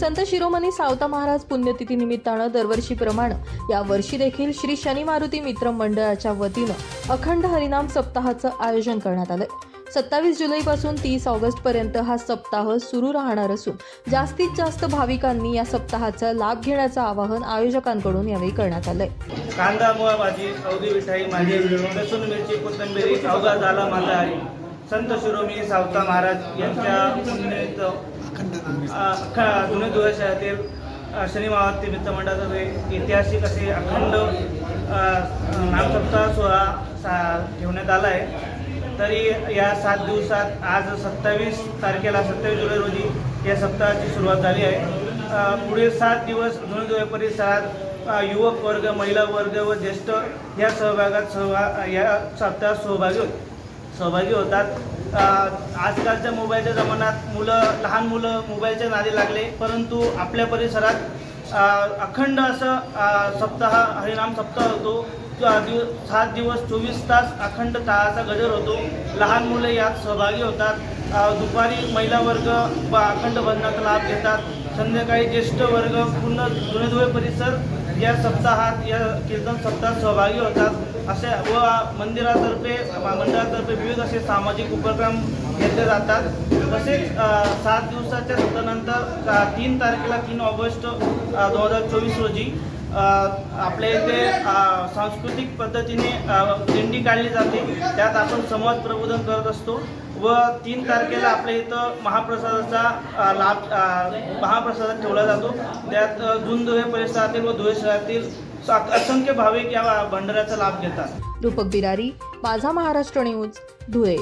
संत शिरोमणी सावता महाराज पुण्यतिथी निमित्तानं दरवर्षीप्रमाणे या वर्षी देखील श्री शनी मारुती मित्र मंडळाच्या वतीनं अखंड हरिनाम सप्ताहाचं आयोजन करण्यात आलंय. सत्तावीस जुलैपासून तीस ऑगस्ट पर्यंत हा सप्ताह सुरू राहणार असून जास्तीत जास्त भाविकांनी या सप्ताहाचा लाभ घेण्याचं आवाहन आयोजकांकडून यावेळी करण्यात आलंय. कांदा मुळा भाजी अवधी मिठाई माझी लसूण मिरची कोथिंबिरी अवघा झाला माझा संत शिरोमणी सावता महाराज यांच्या पुण्यनिमित्त जुने धुळे शहरातील शनी मावती मंडळातर्फे ऐतिहासिक असे अखंड नामसप्ताह सोहळा सा ठेवण्यात आला आहे तरी या सात दिवसात आज सत्तावीस तारखेला सत्तावीस जुलै रोजी या सप्ताहाची सुरुवात झाली आहे. पुढील सात दिवस जुने परिसरात युवक वर्ग महिला वर्ग व ज्येष्ठ या सहभागात सहभा या सप्ताहात सहभागी होत सहभागी होतात. आजकालच्या मोबाईलच्या जमान्यात मुलं लहान मुलं मोबाईलच्या नादी लागले. परंतु आपल्या परिसरात अखंड असं सप्ताह हरिनाम सप्ताह होतो. दिव सात दिवस चोवीस तास अखंड ताळाचा गजर होतो. लहान मुलं यात सहभागी होतात. दुपारी महिला वर्ग व अखंड भजनाचा लाभ घेतात. संध्याकाळी ज्येष्ठ वर्ग पूर्ण जुनेधुळे परिसर या सप्ताहात या कीर्तन सप्ताहात सहभागी होतात. असे व मंदिरातर्फे मंडळातर्फे विविध असे सामाजिक उपक्रम घेतले जातात. तसेच सात दिवसाच्या सत्रानंतर तीन तारखेला तीन ऑगस्ट दोन हजार चोवीस रोजी आपल्या इथे सांस्कृतिक पद्धतीने दिंडी काढली जाते. त्यात आपण समाज प्रबोधन करत असतो. व तीन तारखेला आपल्या इथं महाप्रसादाचा लाभ महाप्रसादात महाप्रसाद ठेवला जातो. त्यात जुन धुळे परिसरातील व धुळे शहरातील असंख्य भाविक या भंडाऱ्याचा लाभ घेतात. रूपक बिरारी माझा महाराष्ट्र न्यूज धुळे.